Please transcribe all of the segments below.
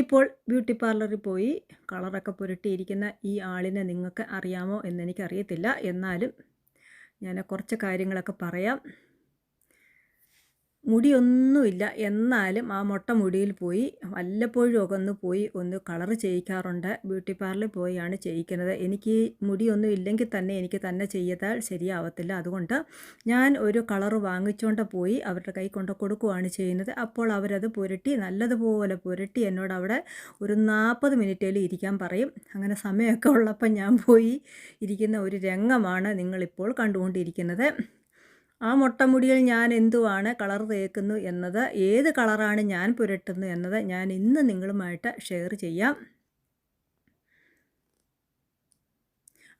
ഇപ്പോൾ ബ്യൂട്ടി പാർലറിൽ പോയി കളറൊക്കെ പുരട്ടിയിരിക്കുന്ന ഈ ആളിനെ നിങ്ങൾക്ക് അറിയാമോ എന്നെനിക്കറിയത്തില്ല എന്നാലും ഞാൻ കുറച്ച് കാര്യങ്ങളൊക്കെ പറയാം. മുടിയൊന്നുമില്ല. എന്നാലും ആ മുട്ട മുടിയിൽ പോയി വല്ലപ്പോഴും ഒക്കെ ഒന്ന് പോയി ഒന്ന് കളർ ചെയ്യിക്കാറുണ്ട്. ബ്യൂട്ടി പാർലറിൽ പോയാണ് ചെയ്യിക്കുന്നത്. എനിക്ക് മുടിയൊന്നും ഇല്ലെങ്കിൽ തന്നെ എനിക്ക് തന്നെ ചെയ്താൽ ശരിയാവത്തില്ല. അതുകൊണ്ട് ഞാൻ ഒരു കളർ വാങ്ങിച്ചുകൊണ്ട് പോയി അവരുടെ കൈ കൊണ്ട് കൊടുക്കുകയാണ് ചെയ്യുന്നത്. അപ്പോൾ അവരത് പുരട്ടി നല്ലതുപോലെ പുരട്ടി എന്നോട് അവിടെ ഒരു നാൽപ്പത് മിനിറ്റേലും ഇരിക്കാൻ പറയും. അങ്ങനെ സമയമൊക്കെ ഉള്ളപ്പോൾ ഞാൻ പോയി ഇരിക്കുന്ന ഒരു രംഗമാണ് നിങ്ങളിപ്പോൾ കണ്ടുകൊണ്ടിരിക്കുന്നത്. ആ മുട്ടമുടിയിൽ ഞാൻ എന്തുവാണ്? കളർ തേക്കുന്നു എന്നത് ഏത് കളറാണ് ഞാൻ പുരട്ടുന്നു എന്നത് ഞാൻ ഇന്ന് നിങ്ങളുമായിട്ട് ഷെയർ ചെയ്യാം.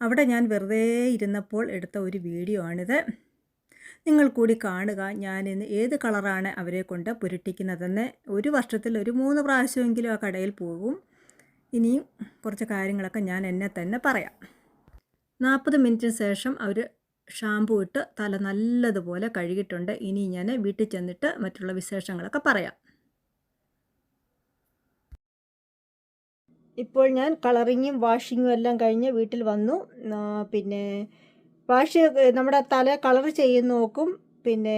അവിടെ ഞാൻ വെറുതെ ഇരുന്നപ്പോൾ എടുത്ത ഒരു വീഡിയോ ആണിത്. നിങ്ങൾ കൂടി കാണുക ഞാൻ ഇന്ന് ഏത് കളറാണ് അവരെ കൊണ്ട് പുരട്ടിക്കുന്നതെന്ന്. ഒരു വർഷത്തിൽ ഒരു മൂന്ന് പ്രാവശ്യമെങ്കിലും ആ കടയിൽ പോകും. ഇനിയും കുറച്ച് കാര്യങ്ങളൊക്കെ ഞാൻ എന്നെ തന്നെ പറയാം. നാൽപ്പത് മിനിറ്റിന് ശേഷം അവർ ഷാമ്പു ഇട്ട് തല നല്ലതുപോലെ കഴുകിയിട്ടുണ്ട്. ഇനി ഞാൻ വീട്ടിൽ ചെന്നിട്ട് മറ്റുള്ള വിശേഷങ്ങളൊക്കെ പറയാം. ഇപ്പോൾ ഞാൻ കളറിങ്ങും വാഷിങ്ങും എല്ലാം കഴിഞ്ഞ് വീട്ടിൽ വന്നു. പിന്നെ വാഷ് നമ്മുടെ തല കളർ ചെയ്യുന്ന നോക്കും. പിന്നെ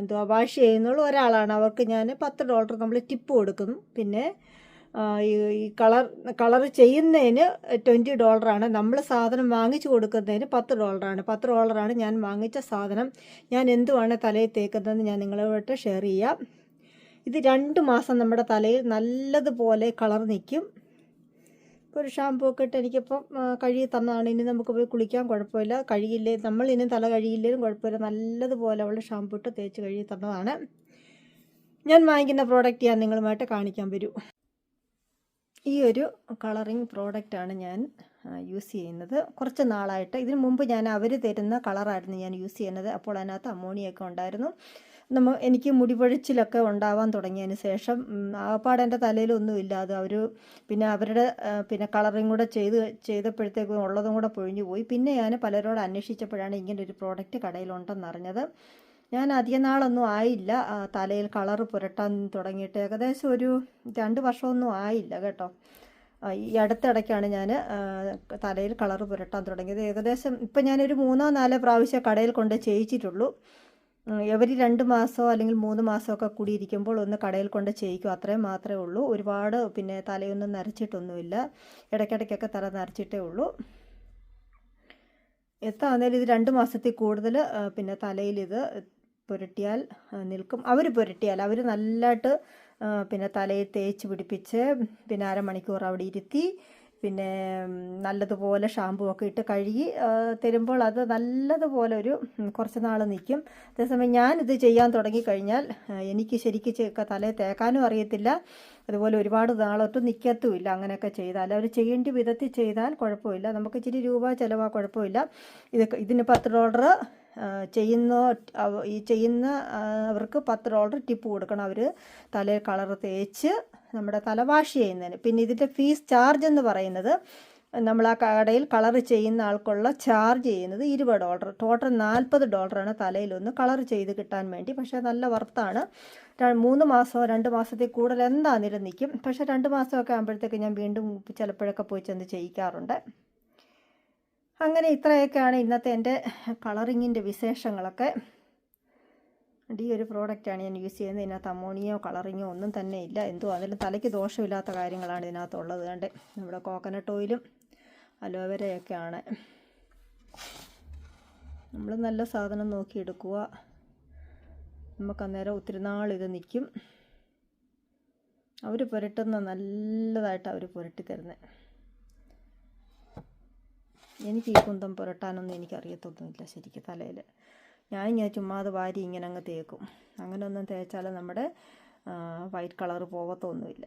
എന്തുവാ വാഷ് ചെയ്യുന്നുള്ള ഒരാളാണ്. അവർക്ക് ഞാൻ പത്ത് ഡോളർ നമ്മൾ ടിപ്പ് കൊടുക്കുന്നു. പിന്നെ ഈ കളർ കളർ ചെയ്യുന്നതിന് ട്വന്റി ഡോളറാണ്. നമ്മൾ സാധനം വാങ്ങിച്ചു കൊടുക്കുന്നതിന് പത്ത് ഡോളറാണ്. പത്ത് ഡോളറാണ് ഞാൻ വാങ്ങിച്ച സാധനം. ഞാൻ എന്തുവാണ് തലയിൽ തേക്കുന്നതെന്ന് ഞാൻ നിങ്ങളോട്ട് ഷെയർ ചെയ്യാം. ഇത് രണ്ട് മാസം നമ്മുടെ തലയിൽ നല്ലതുപോലെ കളർ നിൽക്കും. ഇപ്പോൾ ഒരു ഷാമ്പൂ ഒക്കെ ഇട്ട് എനിക്കിപ്പം കഴുകി തന്നതാണ്. ഇനി നമുക്ക് പോയി കുളിക്കാൻ കുഴപ്പമില്ല. കഴുകില്ലേ നമ്മൾ ഇനി തല കഴുകില്ലേലും കുഴപ്പമില്ല. നല്ലതുപോലെ അവൾ ഷാമ്പൂ ഇട്ട് തേച്ച് കഴുകി തന്നതാണ്. ഞാൻ വാങ്ങിക്കുന്ന പ്രോഡക്റ്റ് ഞാൻ നിങ്ങളുമായിട്ട് കാണിക്കാൻ വരൂ. ഈ ഒരു കളറിങ് പ്രോഡക്റ്റാണ് ഞാൻ യൂസ് ചെയ്യുന്നത്. കുറച്ച് നാളായിട്ട്. ഇതിനു മുമ്പ് ഞാൻ അവർ തരുന്ന കളറായിരുന്നു ഞാൻ യൂസ് ചെയ്യുന്നത്. അപ്പോൾ അതിനകത്ത് അമോണിയൊക്കെ ഉണ്ടായിരുന്നു. നമ്മൾ എനിക്ക് മുടിപൊഴിച്ചിലൊക്കെ ഉണ്ടാവാൻ തുടങ്ങിയതിന് ശേഷം ആകപ്പാട് എന്റെ തലയിലൊന്നും ഇല്ലാതെ അവർ പിന്നെ അവരുടെ പിന്നെ കളറിങ് കൂടെ ചെയ്ത് ചെയ്തപ്പോഴത്തേക്കും ഉള്ളതും കൂടെ പൊഴിഞ്ഞു പോയി. പിന്നെ ഞാൻ പലരോട് അന്വേഷിച്ചപ്പോഴാണ് ഇങ്ങനെ ഒരു പ്രോഡക്റ്റ് കടയിലുണ്ടെന്നറിഞ്ഞത് ഞാൻ അധികം നാളൊന്നും ആയില്ല. തലയിൽ കളർ പുരട്ടാൻ തുടങ്ങിയിട്ട് ഏകദേശം ഒരു രണ്ട് വർഷമൊന്നും ആയില്ല കേട്ടോ. ഈ അടുത്തിടയ്ക്കാണ് ഞാൻ തലയിൽ കളർ പുരട്ടാൻ തുടങ്ങിയത്. ഏകദേശം ഇപ്പം ഞാനൊരു മൂന്നോ നാലോ പ്രാവശ്യം കടയിൽ കൊണ്ട് ചെയ്യിച്ചിട്ടുള്ളൂ. എവരി രണ്ട് മാസമോ അല്ലെങ്കിൽ മൂന്ന് മാസമൊക്കെ കൂടി ഇരിക്കുമ്പോൾ ഒന്ന് കടയിൽ കൊണ്ട് ചെയ്യിക്കും. അത്രയും മാത്രമേ ഉള്ളൂ. ഒരുപാട് പിന്നെ തലയൊന്നും നരച്ചിട്ടൊന്നുമില്ല. ഇടയ്ക്കിടയ്ക്കൊക്കെ തല നരച്ചിട്ടേ ഉള്ളൂ. എത്താന്നേലും ഇത് രണ്ട് മാസത്തിൽ കൂടുതൽ പിന്നെ തലയിൽ ഇത് പുരട്ടിയാൽ നിൽക്കും. അവർ പുരട്ടിയാൽ അവർ നല്ലതായിട്ട് പിന്നെ തലയിൽ തേച്ച് പിടിപ്പിച്ച് പിന്നെ അരമണിക്കൂർ അവിടെ ഇരുത്തി പിന്നെ നല്ലതുപോലെ ഷാമ്പു ഒക്കെ ഇട്ട് കഴുകി തരുമ്പോൾ അത് നല്ലതുപോലെ ഒരു കുറച്ച് നാൾ നിൽക്കും. അതേസമയം ഞാനിത് ചെയ്യാൻ തുടങ്ങിക്കഴിഞ്ഞാൽ എനിക്ക് ശരിക്കും തല തേക്കാനും അറിയത്തില്ല. അതുപോലെ ഒരുപാട് നാളൊട്ടും നിൽക്കത്തുമില്ല അങ്ങനെയൊക്കെ ചെയ്താൽ. അവർ ചെയ്യേണ്ട വിധത്തിൽ ചെയ്താൽ കുഴപ്പമില്ല. നമുക്ക് ഇച്ചിരി രൂപ ചിലവാ കുഴപ്പമില്ല. ഇത് ഇതിന് പത്ത് ഡോളർ ചെയ്യുന്ന ഈ ചെയ്യുന്ന അവർക്ക് പത്ത് ഡോളർ ടിപ്പ് കൊടുക്കണം. അവർ തലയിൽ കളർ തേച്ച് നമ്മുടെ തല വാഷ് ചെയ്യുന്നതിന്. പിന്നെ ഇതിന്റെ ഫീസ് ചാർജ് എന്ന് പറയുന്നത് നമ്മൾ ആ കടയിൽ കളർ ചെയ്യുന്ന ആൾക്കുള്ള ചാർജ് ചെയ്യുന്നത് ഇരുപത് ഡോളർ ടോട്ടൽ നാൽപ്പത് ഡോളറാണ് തലയിലൊന്ന് കളർ ചെയ്ത് കിട്ടാൻ വേണ്ടി. പക്ഷേ നല്ല വർത്താണ് മൂന്ന് മാസമോ രണ്ട് മാസത്തിൽ കൂടുതൽ എന്താ നിൽക്കും? പക്ഷേ രണ്ട് മാസമൊക്കെ ആകുമ്പോഴത്തേക്ക് ഞാൻ വീണ്ടും ചിലപ്പോഴൊക്കെ പോയി ചെന്ന് ചെയ്യിക്കാറുണ്ട്. അങ്ങനെ ഇത്രയൊക്കെയാണ് ഇന്നത്തെ എന്റെ കളറിങ്ങിന്റെ വിശേഷങ്ങളൊക്കെ. ഈ ഒരു പ്രോഡക്റ്റാണ് ഞാൻ യൂസ് ചെയ്യുന്നത്. ഇതിനകത്ത് അമോണിയോ കളറിങ്ങോ ഒന്നും തന്നെ ഇല്ല. എന്തോ അതിൽ തലയ്ക്ക് ദോഷമില്ലാത്ത കാര്യങ്ങളാണ് ഇതിനകത്തുള്ളത്. കണ്ട് നമ്മുടെ കോക്കനട്ട് ഓയിലും അലോവേരയൊക്കെയാണ്. നമ്മൾ നല്ല സാധനം നോക്കി എടുക്കുക നമുക്ക് അന്നേരം ഒത്തിരി നാൾ ഇത് നിൽക്കും. അവർ പുരട്ടുന്ന നല്ലതായിട്ട് അവർ പുരട്ടി തരുന്നത്. എനിക്ക് ഈ കുന്തം പുരട്ടാനൊന്നും എനിക്കറിയത്തൊന്നുമില്ല ശരിക്കും തലയിൽ ഞാൻ ഇങ്ങനെ ചുമ്മാതെ വാരി ഇങ്ങനെ അങ്ങ് തേക്കും. അങ്ങനെ ഒന്നും തേച്ചാൽ നമ്മുടെ വൈറ്റ് കളർ പോകത്തൊന്നുമില്ല.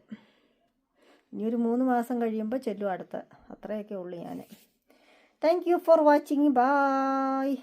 ഇനി ഒരു മൂന്ന് മാസം കഴിയുമ്പോൾ ചെല്ലും അടുത്ത്. അത്രയൊക്കെ ഉള്ളു ഞാൻ thank you for watching bye